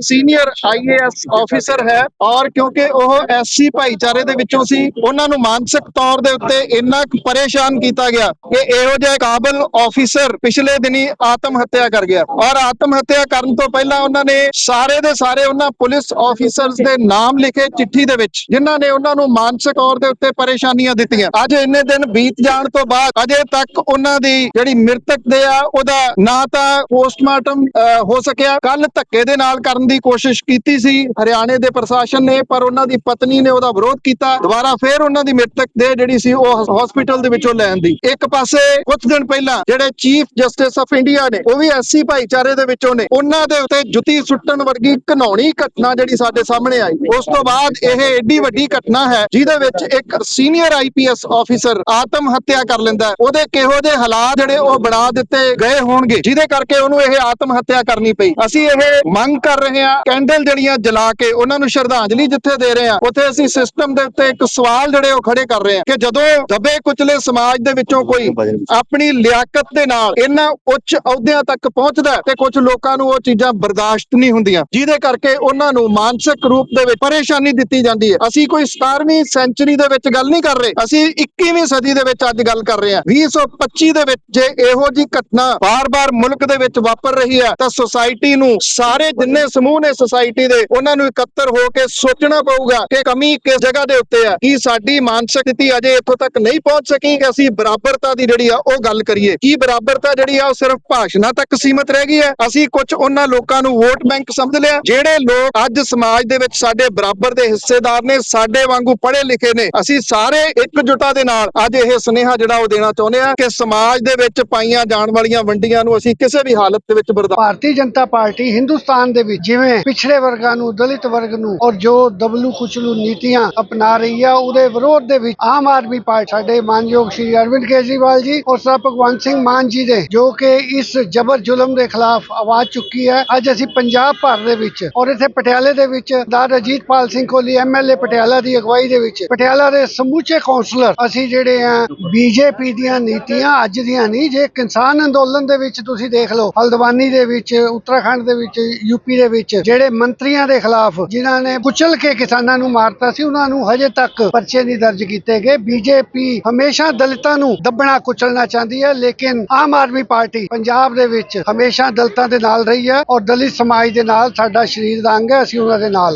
Senior IAS officer ਹੈ ਔਰ ਕਿਉਂਕਿ ਉਹ ਐਸਸੀ ਭਾਈਚਾਰੇ ਦੇ ਵਿੱਚੋਂ ਸੀ, ਉਹਨਾਂ ਨੂੰ ਮਾਨਸਿਕ ਤੌਰ ਦੇ ਉੱਤੇ ਇੰਨਾ ਪਰੇਸ਼ਾਨ ਕੀਤਾ ਗਿਆ ਕਿ ਇਹੋ ਜਿਹੇ ਕਾਬਲ ਆਫੀਸਰ ਪਿਛਲੇ ਦਿਨੀ ਆਤਮ ਹੱਤਿਆ ਕਰ ਗਿਆ। ਔਰ ਆਤਮ ਹੱਤਿਆ ਕਰਨ ਤੋਂ ਪਹਿਲਾਂ ਉਹਨਾਂ ਨੇ ਸਾਰੇ ਦੇ ਸਾਰੇ ਉਹਨਾਂ ਪੁਲਿਸ ਆਫੀਸਰਸ ਦੇ ਨਾਮ ਲਿਖੇ ਚਿੱਠੀ ਦੇ ਵਿੱਚ, ਜਿਨ੍ਹਾਂ ਨੇ ਉਹਨਾਂ ਨੂੰ ਮਾਨਸਿਕ ਤੌਰ ਦੇ ਉੱਤੇ ਪਰੇਸ਼ਾਨੀਆਂ ਦਿੱਤੀਆਂ। ਅੱਜ ਇੰਨੇ ਦਿਨ ਬੀਤ ਜਾਣ ਤੋਂ ਬਾਅਦ, ਅਜੇ ਤੱਕ ਉਹਨਾਂ ਦੀ ਜਿਹੜੀ ਮ੍ਰਿਤਕ ਦੇ ਆ, ਉਹਦਾ ਨਾ ਤਾਂ ਪੋਸਟਮਾਰਟਮ ਹੋ ਸਕਿਆ। ਕੱਲ ਧੱਕੇ ਦੇ ਨਾਲ ਕਰਨ ਦੀ ਕੋਸ਼ਿਸ਼ ਕੀਤੀ ਸੀ, ਹਰਿਆਣੇ ਦੇ ਪ੍ਰਸ਼ਾਸਨ ਨੇ, ਪਰ ਉਹਨਾਂ ਦੀ ਪਤਨੀ ਨੇ ਉਹਦਾ ਵਿਰੋਧ ਕੀਤਾ। ਦੁਬਾਰਾ ਫੇਰ ਉਹਨਾਂ ਦੀ ਮ੍ਰਿਤਕ ਦੇ ਜਿਹੜੀ ਸੀ, ਉਹ ਹਸਪੀਟਲ ਦੇ ਵਿੱਚੋਂ ਲੈਣ ਦੀ। ਇੱਕ ਪਾਸੇ ਕੁਝ ਦਿਨ ਪਹਿਲਾਂ ਜਿਹੜੇ ਚੀਫ ਜਸਟਿਸ ਆਫ ਇੰਡੀਆ ਨੇ, ਉਹ ਵੀ ਐਸਸੀ ਭਾਈਚਾਰੇ ਦੇ ਵਿੱਚੋਂ ਨੇ, ਉਹਨਾਂ ਦੇ ਉੱਤੇ ਜੁੱਤੀ ਸੁੱਟਣ ਵਰਗੀ ਘਨੌਣੀ ਘਟਨਾ ਜਿਹੜੀ ਸਾਡੇ ਸਾਹਮਣੇ ਆਈ। ਉਸ ਤੋਂ ਬਾਅਦ ਇਹ ਏਡੀ ਵੱਡੀ ਘਟਨਾ ਹੈ, ਜਿਹਦੇ ਵਿੱਚ ਇੱਕ ਸੀਨੀਅਰ ਆਈਪੀਐਸ ਆਫੀਸਰ ਆਤਮ ਹੱਤਿਆ ਕਰ ਲੈਂਦਾ ਉਹਦੇ ਕਿਹੋ ਜਿਹੇ ਹਾਲਾਤ ਜਿਹੜੇ ਉਹ ਬਣਾ ਦਿੱਤੇ ਗਏ ਹੋਣਗੇ, ਜਿਹਦੇ ਕਰਕੇ ਉਹਨੂੰ ਇਹ ਆਤਮ ਹੱਤਿਆ ਕਰਨੀ ਪਈ। ਅਸੀਂ ਇਹ ਮੰਗ ਕਰ ਰਹੇ ਹਾਂ ਕੈਂਡਲ ਜਿਹੜੀਆਂ ਜਲਾ ਕੇ ਉਹਨਾਂ ਨੂੰ ਸ਼ਰਧਾਂਜਲੀ ਜਿੱਥੇ ਦੇ ਰਹੇ ਹਾਂ, ਉੱਥੇ ਅਸੀਂ ਸਿਸਟਮ ਦੇ ਉੱਤੇ ਇੱਕ ਸਵਾਲ ਜਿਹੜੇ ਉਹ ਖੜੇ ਕਰ ਰਹੇ ਹਾਂ ਕਿ ਜਦੋਂ ਦਬੇ ਕੁਚਲੇ ਸਮਾਜ ਦੇ ਵਿੱਚੋਂ ਕੋਈ ਆਪਣੀ ਲਿਆਕਤ ਦੇ ਨਾਲ ਇਹਨਾਂ ਉੱਚ ਅਹੁਦਿਆਂ ਤੱਕ ਪਹੁੰਚਦਾ ਤੇ ਕੁਝ ਲੋਕਾਂ ਨੂੰ ਉਹ ਚੀਜ਼ਾਂ ਬਰਦਾਸ਼ਤ ਨਹੀਂ ਹੁੰਦੀਆਂ, ਜਿਹਦੇ ਕਰਕੇ ਉਹਨਾਂ ਨੂੰ ਮਾਨਸਿਕ ਰੂਪ ਦੇ ਵਿੱਚ ਪਰੇਸ਼ਾਨੀ ਦਿੱਤੀ ਜਾਂਦੀ ਹੈ। ਅਸੀਂ ਕੋਈ 17ਵੀਂ ਸੈਂਚਰੀ ਦੇ ਵਿੱਚ ਗੱਲ ਨਹੀਂ ਕਰ ਰਹੇ, ਅਸੀਂ 21ਵੀਂ ਸਦੀ ਦੇ ਵਿੱਚ ਅੱਜ ਗੱਲ ਕਰ ਰਹੇ ਹਾਂ। 2025 ਦੇ ਵਿੱਚ ਜੇ ਇਹੋ ਜੀ ਘਟਨਾ ਬਾਰ-ਬਾਰ ਮੁਲਕ ਦੇ ਵਿੱਚ ਵਾਪਰ ਰਹੀ ਹੈ, ਤਾਂ ਸੁਸਾਇਟੀ ਨੂੰ ਸਾਰੇ ਜਿੰਨੇ ਸਮੂਹ ਨੇ ਸੁਸਾਇਟੀ ਦੇ ਉਹਨਾਂ ਨੂੰ ਇਕੱਤਰ ਹੋ ਕੇ ਸੋਚਣਾ ਪਊਗਾ ਕਿ ਕਮੀ ਕਿਸ ਜਗ੍ਹਾ ਦੇ ਉੱਤੇ ਹੈ ਕੀ ਸਾਡੀ ਮਾਨਸਿਕ ਸਥਿਤੀ ਅਜੇ ਇੱਥੋਂ ਤੱਕ ਨਹੀਂ ਪਹੁੰਚ ਸਕੀ ਕਿ ਅਸੀਂ ਬਰਾਬਰਤਾ ਦੀ ਜਿਹੜੀ ਆ ਉਹ ਗੱਲ ਕਰੀਏ। ਕੀ ਬਰਾਬਰਤਾ ਜਿਹੜੀ ਆ ਉਹ ਸਿਰਫ ਭਾਸ਼ਣਾਂ ਤੱਕ ਸੀਮਤ ਰਹਿ ਗਈ ਹੈ? ਅਸੀਂ ਕੁਝ ਉਹਨਾਂ ਲੋਕਾਂ ਨੂੰ ਵੋਟ ਬੈਂਕ ਸਮਝ ਲਿਆ। ਜਿਹੜੇ ਲੋਕ ਅੱਜ ਸਮਾਜ ਦੇ ਵਿੱਚ ਸਾਡੇ ਬਰਾਬਰ ਦੇ ਹਿੱਸੇਦਾਰ ਨੇ, ਸਾਡੇ ਵਾਂਗੂ ਪੜ੍ਹੇ ਲਿਖੇ ਨੇ, ਅਸੀਂ ਸਾਰੇ ਇਕਜੁੱਟਾ ਦੇ ਨਾਲ ਅੱਜ ਇਹ ਸੁਨੇਹਾ ਜਿਹੜਾ ਉਹ ਦੇਣਾ ਚਾਹੁੰਦੇ ਆ ਕਿ ਸਮਾਜ ਦੇ ਵਿੱਚ ਪਾਈਆਂ ਜਾਣ ਵਾਲੀਆਂ ਵੰਡੀਆਂ ਨੂੰ ਅਸੀਂ ਕਿਸੇ ਵੀ ਹਾਲਤ ਦੇ ਵਿੱਚ ਬਰਦਾਸ਼ਤ ਭਾਰਤੀ ਜਨਤਾ ਪਾਰਟੀ ਹਿੰਦੁਸਤਾਨ ਦੇ ਵਿੱਚ ਜਿਵੇਂ ਪਿਛੜੇ ਵਰਗਾਂ ਨੂੰ, ਦਲਿਤ ਵਰਗ ਨੂੰ ਔਰ ਜੋ ਦਬਲੂ ਕੁਚਲੂ ਨੀਤੀਆਂ ਅਪਣਾ ਰਹੀ ਆ, ਉਹਦੇ ਵਿਰੋਧ ਦੇ ਵਿੱਚ ਆਮ ਆਦਮੀ ਪਾਰਟੀ ਸਾਡੇ ਮਾਨਯੋਗ ਸ਼੍ਰੀ ਅਰਵਿੰਦ ਕੇਜਰੀਵਾਲ ਜੀ ਔਰ ਸਰ ਭਗਵੰਤ ਸਿੰਘ ਮਾਨ ਜੀ ਦੇ, ਜੋ ਕਿ ਇਸ ਜਬਰ ਜ਼ੁਲਮ ਦੇ ਖਿਲਾਫ ਆਵਾਜ਼ ਚੁੱਕੀ ਹੈ। ਅੱਜ ਅਸੀਂ ਪੰਜਾਬ ਭਰ ਦੇ ਵਿੱਚ ਔਰ ਇੱਥੇ ਪਟਿਆਲੇ ਦੇ ਵਿੱਚ ਦਾਦਾ ਅਜੀਤਪਾਲ ਸਿੰਘ ਕੋਹਲੀ ਐਮਐਲਏ ਪਟਿਆਲਾ ਦੀ ਅਗਵਾਈ ਦੇ ਵਿੱਚ, ਪਟਿਆਲਾ ਦੇ ਸਮੂਚੇ ਕੌਂਸਲਰ ਅਸੀਂ ਜਿਹੜੇ ਆ ਬੀਜੇਪੀ ਦੀਆਂ ਨੀਤੀਆਂ ਅੱਜ ਦੀਆਂ ਨਹੀਂ, ਜੇ ਕਿਸਾਨ ਅੰਦੋਲਨ ਦੇ ਵਿੱਚ ਤੁਸੀਂ ਦੇਖ ਲਓ, ਹਲਦਵਾਨੀ ਦੇ ਵਿੱਚ, ਉੱਤਰਾਖੰਡ ਦੇ ਵਿੱਚ ਯੂਪੀ ਦੇ ਵਿੱਚ ਜਿਹੜੇ ਮੰਤਰੀਆਂ ਦੇ ਖਿਲਾਫ ਜਿਨ੍ਹਾਂ ਨੇ ਕੁਚਲ ਕੇ ਕਿਸਾਨਾਂ ਨੂੰ ਮਾਰਤਾ ਸੀ, ਉਹਨਾਂ ਨੂੰ ਹਜੇ ਤੱਕ ਪਰਚੇ ਨਹੀਂ ਦਰਜ ਕੀਤੇ ਗਏ। ਬੀਜੇਪੀ ਹਮੇਸ਼ਾ ਦਲਿਤਾਂ ਨੂੰ ਦੱਬਣਾ ਕੁਚਲਣਾ ਚਾਹੁੰਦੀ ਹੈ, ਲੇਕਿਨ ਆਮ ਆਦਮੀ ਪਾਰਟੀ ਪੰਜਾਬ ਦੇ ਵਿੱਚ ਹਮੇਸ਼ਾ ਦਲਿਤਾਂ ਦੇ ਨਾਲ ਰਹੀ ਹੈ ਔਰ ਦਲਿਤ ਸਮਾਜ ਦੇ ਨਾਲ ਸਾਡਾ ਸ਼ਰੀਰ ਦਾ ਅੰਗ ਹੈ, ਅਸੀਂ ਉਹਨਾਂ ਦੇ ਨਾਲ